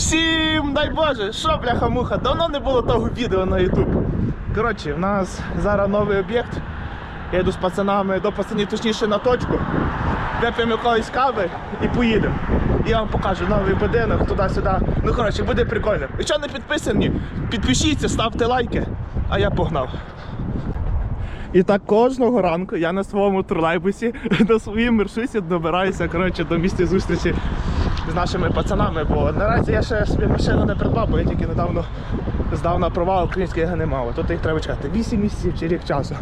Всім дай Боже, що бляха-муха, давно не було того відео на YouTube. Коротше, в нас зараз новий об'єкт. Я йду з пацанами до пацанів, точніше на точку. Вип'ємо якоїсь кави і поїдемо. Я вам покажу новий будинок туди-сюди. Ну коротше, буде прикольно. Якщо не підписані, підпишіться, ставте лайки, а я погнав. І так кожного ранку я на своєму тролейбусі на своїй мершусі добираюся коротше, до місця зустрічі з нашими пацанами, бо наразі я ще собі машину не придбав, бо я тільки недавно здав на права української я не мав. Тут їх треба чекати 8 місяців чи рік часу.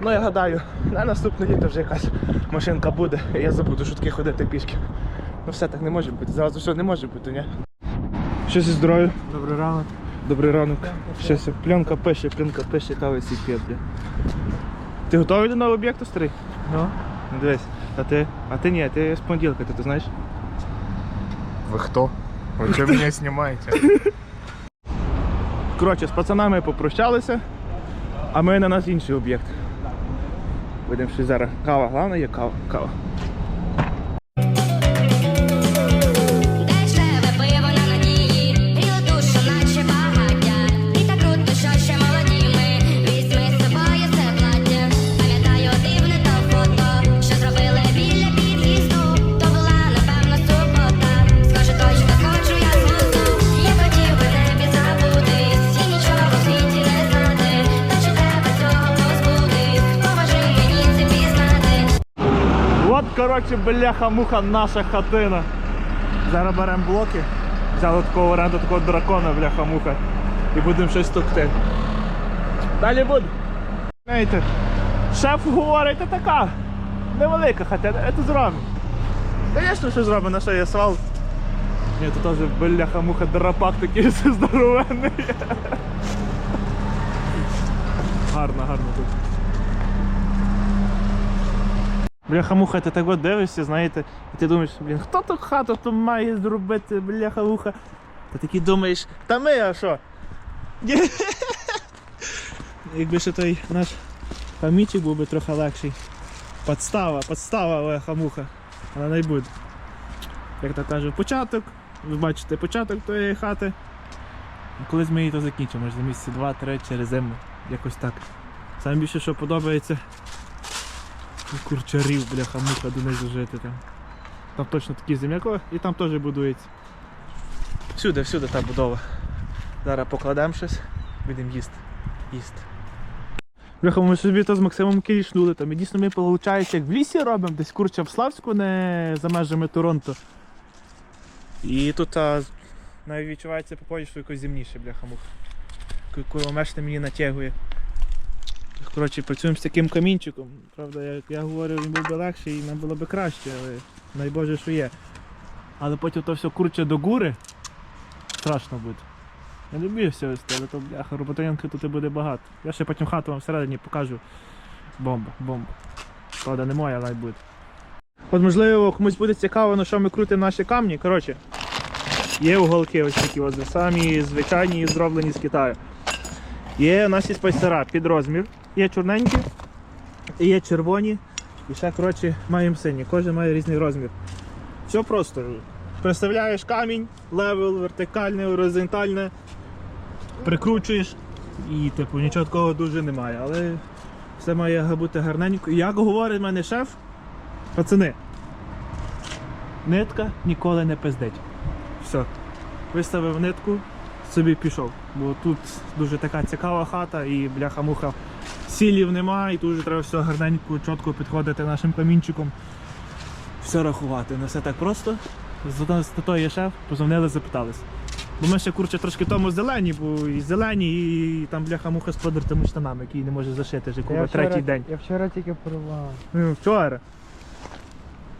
Ну я гадаю, на наступне літо вже якась машинка буде, і я забуду шутки ходити пішки. Ну все так не може бути. Зразу що не може бути, ні? Щось зі здоров'ю. Добрий ранок. Добрий ранок. Щось пленка пише, пленка пише, кави сі п'є, бля. Ти готовий до нового об'єкту, старий? Ну? Ну дивись, а ти? А ти ні, ти з понеділка, ти, ти знаєш? Вы кто? Вы что меня снимаете? Коротше, з пацанами попрощалися, а ми на нас інший об'єкт. Будемо ще зараз. Кава, головне є кава. кава. Коротше, бляха-муха, наша хатина. Зараз беремо блоки, взяли такого оренду такого дракона, бляха-муха. І будемо щось товкти. Далі буде. Знаєте, шеф говорить, це така невелика хатина, це зробимо. Звісно, що зробимо, на що є свал. Ні, тут теж бляха-муха драпак такий здоровенний. Гарно, гарно тут. Бляха-муха, ти так от дивишся, знаєте, і ти думаєш, блін, хто тут хату тут має зробити, бляха-муха. Та такий думаєш, та ми, а що? Якби ще той наш камічик був би трохи легший. Подстава, подстава, бляха-муха. Але не буде. Як то кажу, початок. Ви бачите початок тої хати. Колись ми її то закінчимо, може за місяці два-три через зиму. Якось так. Саме більше, що подобається, курчарів, бляха, муха донизу жити там. Там точно такі земляко і там теж будується. Всюди, всюди та будова. Зараз покладемо щось, будемо їсти. Їсти. Бляха, ми собі то з Максимом кілішнули, там і дійсно ми, виходить, як в лісі робимо, десь курча в Славську, не за межами Торонто. І тут а, навіть відчувається по полі, що якось земніше, бляха муха. Куломешне мені натягує. Коротше, працюємо з таким камінчиком. Правда, як я говорю, він був би легший і нам було б краще, але найбоже, що є. Але потім то все курче до гури. Страшно буде. Я люблю все вести, але то бляха, роботарянки тут і буде багато. Я ще потім хату вам всередині покажу. Бомба, бомба. Правда, не моя, але буде. От можливо комусь буде цікаво, на що ми крутимо наші камні. Коротше, є уголки ось такі, ось самі звичайні зроблені з Китаю. Є у нас є спайсера під розмір. Є чорненькі, є червоні. І ще, коротше, маємо сині. Кожен має різний розмір. Все просто. Представляєш камінь, левел, вертикальне, горизонтальне, прикручуєш і типу нічого такого дуже немає. Але все має бути гарненько. Як говорить мене шеф, пацани, нитка ніколи не пиздить. Все. Виставив нитку, собі пішов. Бо тут дуже така цікава хата і бляха-муха сілів нема, і тут вже треба все гарненько, чітко підходити нашим камінчиком. Все рахувати. Не все так просто. З з тото є шеф, позвонили, запитались. Бо ми ще курче трошки тому зелені, бо і зелені, і там бляха-муха з подертими штанами, які не може зашити вже куба третій день. Я вчора тільки порвав. Ну, Вчора.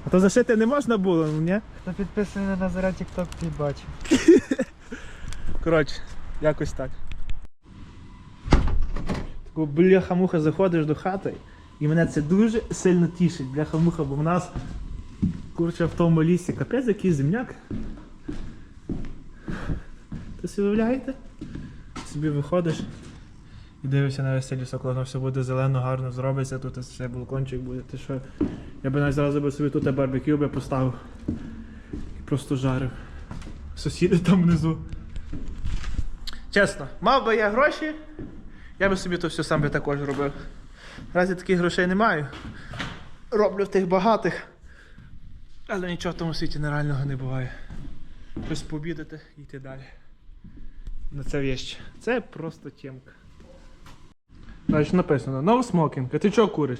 А то зашити не можна було, ну ні? Хто підписаний на Назара ти бачив. Коротше, якось так. Бляха-муха заходиш до хати, і мене це дуже сильно тішить, бляха-муха, бо в нас курча в тому лісі капець який земняк. Ви собі уявляєте? Собі виходиш і дивишся на весь цей лісок, воно все буде зелено, гарно зробиться, тут все балкончик буде. Ти що? Я би навіть зразу би собі тут барбекю би поставив і просто жарив. Сусіди там внизу. Чесно, мав би я гроші, я би собі то все сам би також робив. Наразі таких грошей не маю. Роблю в тих багатих. Але нічого в тому світі нереального не буває. Щось пообідати і йти далі. На це вещь. Це просто тємка. Значить написано No smoking. А ти чого куриш?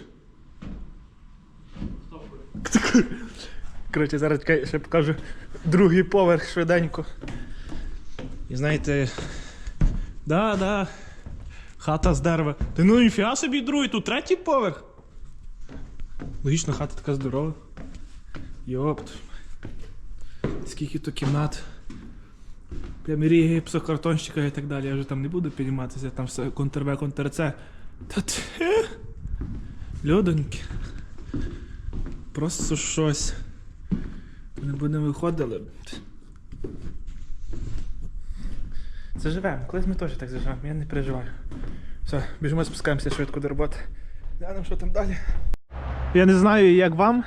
Коротше, зараз ще покажу другий поверх швиденько. І знаєте. Да, да. Хата з дерева. Ти ну ніфіга собі другий, тут третій поверх. Логічно, хата така здорова. Йопт. Скільки то кімнат. Прям ріги, псокартонщика і так далі. Я вже там не буду підніматися, там все контр-В, контр-С. Та ти. Людоньки. Просто щось. Будемо виходили. Це живемо. Колись ми теж так заживемо, я не переживаю. Все, біжимо, спускаємося швидко до роботи. Глянемо, що там далі. Я не знаю, як вам,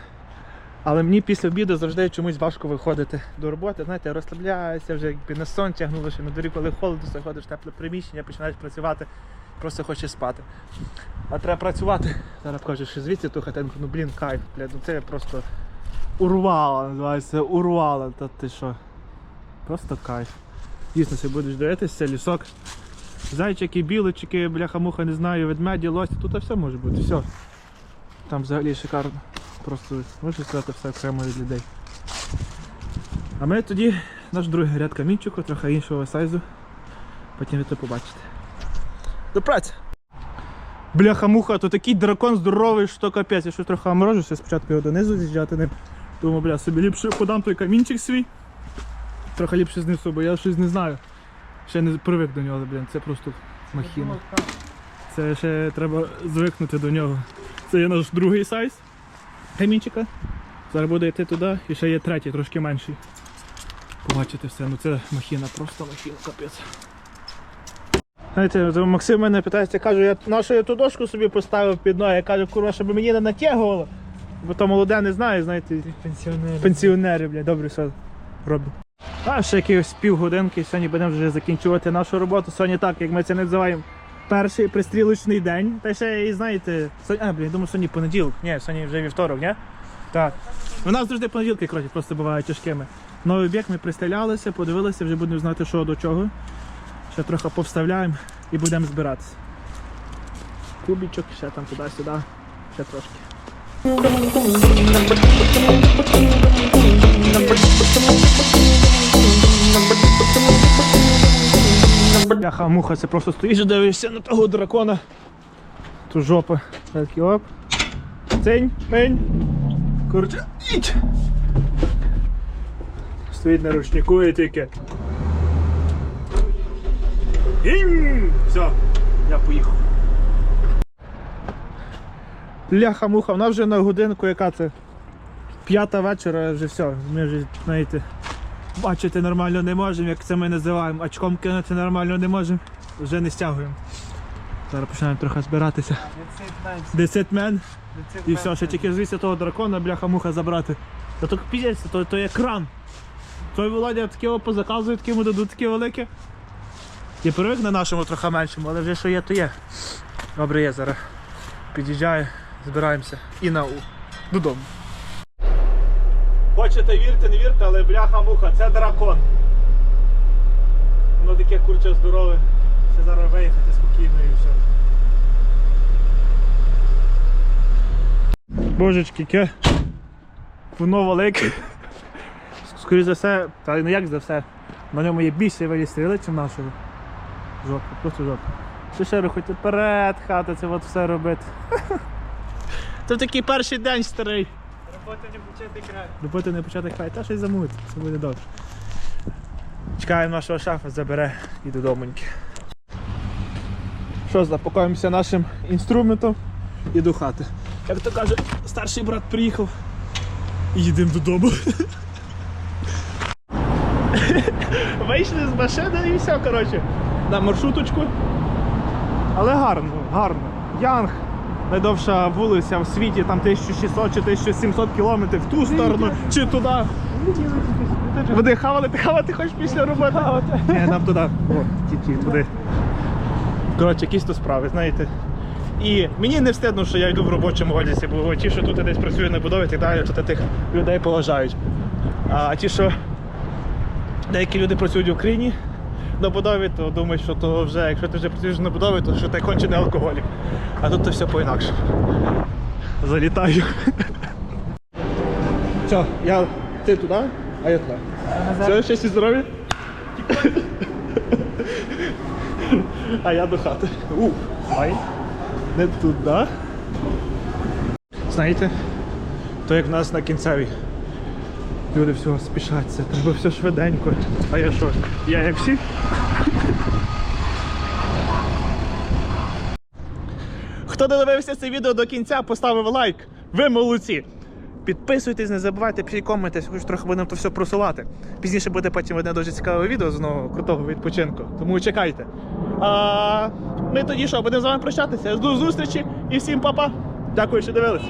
але мені після обіду завжди чомусь важко виходити до роботи. Знаєте, я розслабляюся, вже якби на сон тягнуло, що на дворі, коли холодно, заходиш в тепле приміщення, починаєш працювати, просто хочеш спати. А треба працювати. Зараз покажу, що звідси ту хатинку, ну блін, кайф, блядь, ну це просто урвало, називається урвало, та ти що. Просто кайф. Дійсно, си будеш дивитися, лісок. Зайчики, білочки, бляха-муха, не знаю, ведмеді, лосі, тут все може бути, все. Там взагалі шикарно. Просто можу сказати все окремо від людей. А ми тоді наш другий ряд камінчику, трохи іншого сайзу. Потім ви це побачите. До праці! Бляха-муха, то такий дракон здоровий, що капець. Я щось трохи морожуся, спочатку його донизу з'їжджати ним. Думаю, бля, собі ліпше подам той камінчик свій. Трохи ліпше знесу, бо я щось не знаю. Ще не привик до нього, блін, це просто махіна. Це ще треба звикнути до нього. Це є наш другий сайз камінчика. Зараз буде йти туди і ще є третій, трошки менший. Побачите все, ну це махіна, просто махіна, капець. Знаєте, Максим мене питається, каже, я нашу я ту дошку собі поставив під ноги, я кажу, курва, щоб мені не натягувало. Бо то молоде не знаю, знаєте, Пенсіонери. пенсіонери, бля, добре все роблять. А ще якихось півгодинки, сьогодні будемо вже закінчувати нашу роботу. Сьогодні так, як ми це називаємо, перший пристрілочний день. Та ще і знаєте, сьогодні, а, блін, думаю, сьогодні понеділок. Ні, сьогодні вже вівторок, ні? Так. У нас завжди понеділки, коротше, просто бувають тяжкими. Новий об'єкт ми пристрілялися, подивилися, вже будемо знати, що до чого. Ще трохи повставляємо і будемо збиратися. Кубічок, ще там туди-сюди, ще трошки. Бляха, муха, це просто стоїш і дивишся на того дракона. Ту жопа. Такий оп. Цень, пень. Коротше, іть. Стоїть на ручнику і тільки. Гінь! Все, я поїхав. Бляха, муха, вона вже на годинку, яка це? П'ята вечора, вже все. Ми вже, знаєте, бачити нормально не можемо, як це ми називаємо. Очком кинути нормально не можемо. Вже не стягуємо. Зараз починаємо трохи збиратися. Десятмен. І все, ще тільки звідси того дракона, бляха-муха забрати. Та то піздець, то, то є кран. Той Володя таке позаказує, таке йому дадуть таке велике. Я привик на нашому трохи меншому, але вже що є, то є. Добре, є зараз. Під'їжджаю, збираємося і на У. Додому. Хочете вірте, не вірте, але бляха-муха, це дракон. Воно таке курче здорове. Ще зараз виїхати спокійно і все. Божечки, яке воно велике. Скоріше за все, та не як за все, на ньому є більше вилістріли, ніж нашого. Жопа, просто жопа. Це ще рухайте вперед, хата, це от все робити. Це такий перший день старий. Робота не почати край. Роботи не почати край, та щось замуть, все буде добре. Чекаємо нашого шафа, забере і додомоньки. Що, запакуємося нашим інструментом і до хати. Як то каже, старший брат приїхав їдемо додому. Вийшли з машини і все, коротше, на маршруточку. Але гарно, гарно. Янг. Найдовша вулиця в світі, там 1600 чи 1700 кілометрів в ту сторону чи туди. Буде хавали, ти хавати хочеш після роботи? Ні, нам туди. О, тільки туди. Коротше, якісь то справи, знаєте. І мені не встидно, що я йду в робочому одязі, бо ті, що тут десь працюють на будові і так далі, то тих людей поважають. А ті, що деякі люди працюють в Україні на будові, то думають, що то вже, якщо ти вже працюєш на будові, то що ти кончений алкоголік. А тут то все по-інакше. Залітаю. Все, я. Ти туди, а я туди. Все, щастя і здоров'я. А я до хати. У, ай. Не туди. Знаєте, то як в нас на кінцевій. Люди всього спішаться, треба все швиденько. А я що? Я як всі? Хто додивився це відео до кінця, поставив лайк. Ви молодці! Підписуйтесь, не забувайте, пишіть хоч трохи будемо то все просувати. Пізніше буде потім одне дуже цікаве відео з одного крутого відпочинку. Тому чекайте. А ми тоді що, будемо з вами прощатися. До зустрічі і всім па-па. Дякую, що дивились.